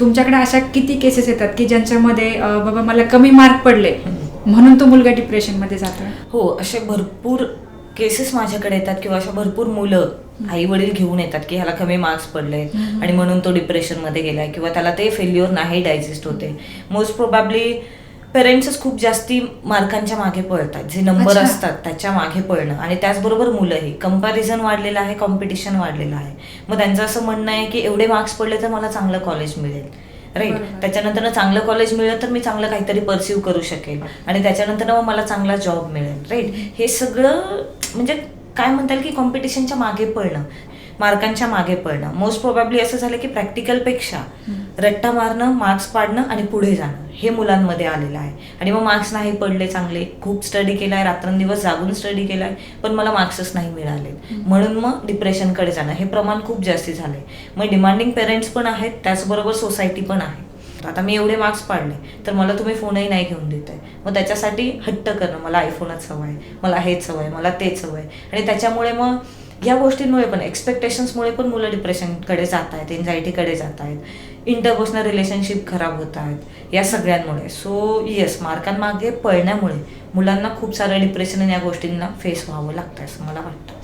तुमच्याकडे अशा किती केसेस येतात की ज्यांच्यामध्ये बाबा मला कमी मार्क पडले म्हणून तो मुलगा डिप्रेशनमध्ये जातो? हो असे भरपूर केसेस माझ्याकडे येतात किंवा अशा भरपूर मुलं आई वडील घेऊन येतात की ह्याला कमी मार्क्स पडले. आणि म्हणून तो डिप्रेशनमध्ये गेलाय किंवा त्याला ते फेल्युअर नाही डायजेस्ट होते. मोस्ट प्रोबॅबली पेरेंट्सच खूप जास्ती मार्कांच्या मागे पळतात. जे नंबर अच्छा. असतात त्याच्यामागे पळणं. आणि त्याचबरोबर मुलंही. कंपॅरिझन वाढलेलं आहे कॉम्पिटिशन वाढलेलं आहे. मग त्यांचं असं म्हणणं आहे की एवढे मार्क्स पडले तर मला चांगलं कॉलेज मिळेल. राईट बरोबर. त्याच्यानंतर चांगलं कॉलेज मिळेल तर मी चांगलं काहीतरी परस्यू करू शकेल. आणि त्याच्यानंतर मग मला चांगला जॉब मिळेल. राईट हे सगळं म्हणजे काय म्हणता येईल की कॉम्पिटिशनच्या मागे पडणं मार्कांच्या मागे पडणं. मोस्ट प्रोबॅबली असं झालं की प्रॅक्टिकलपेक्षा रट्टा मारणं मार्क्स पाडणं आणि पुढे जाणं हे मुलांमध्ये आलेलं आहे. आणि मग मार्क्स नाही पडले चांगले. खूप स्टडी केलाय रात्रंदिवस जागून स्टडी केलाय पण मला मार्क्सच नाही मिळाले. म्हणून मग डिप्रेशनकडे जाणं. हे प्रमाण खूप जास्ती झालंय. मग डिमांडिंग पेरेंट्स पण आहेत त्याचबरोबर सोसायटी पण आहे. आता मी एवढे मार्क्स पाडले तर मला तुम्ही फोनही नाही घेऊन देत आहे मग त्याच्यासाठी हट्ट करणं. मला आयफोनच हवं आहे मला हेच हवं आहे मला तेच हवं आहे आणि त्याच्यामुळे मग या गोष्टींमुळे पण एक्सपेक्टेशन्समुळे पण मुलं डिप्रेशनकडे जात आहेत एन्झायटीकडे जात आहेत. इंटरपर्सनल रिलेशनशिप खराब होत आहेत या सगळ्यांमुळे. सो येस मार्कांमागे पळण्यामुळे मुलांना खूप सारं डिप्रेशन या गोष्टींना फेस व्हावं लागतं असं मला वाटतं.